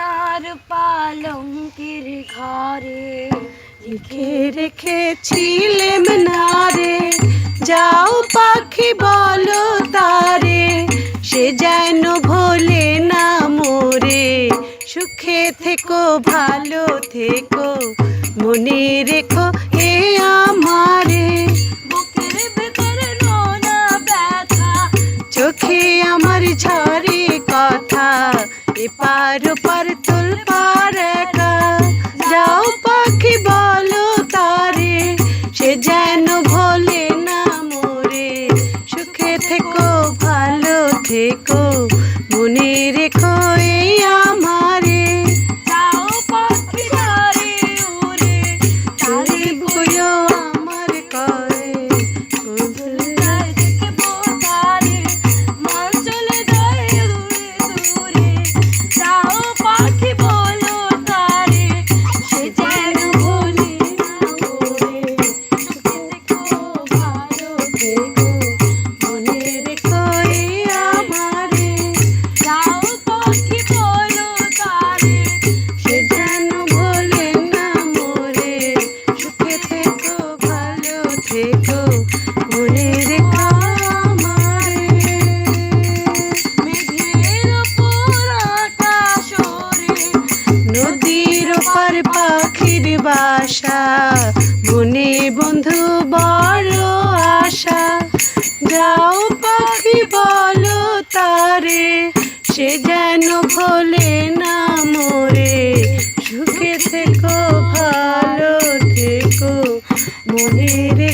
সোনার পালঙ্কের ঘরে লিখে রেখেছিলেম না রে যাও পাখি, বলো তারে, সে যেন ভোলে না মোরে। সুখে থেকো, ভালো থেকো, মনে রেখো এ আমারে। চোখে আমার ঝরে কথা এপার ওপার তুল পার যাও পাখি, বলো তারে, সে যেন ভোলে না মোরে। সুখে থেকো, ভালো থেকো। চাপার পাখির বাসা। বনে বন্ধু বড় আশা। যাও পাখি বলো তারে, সে যেন ভোলে না মোরে। সুখে থেকো, ভালো থেকো মনে রে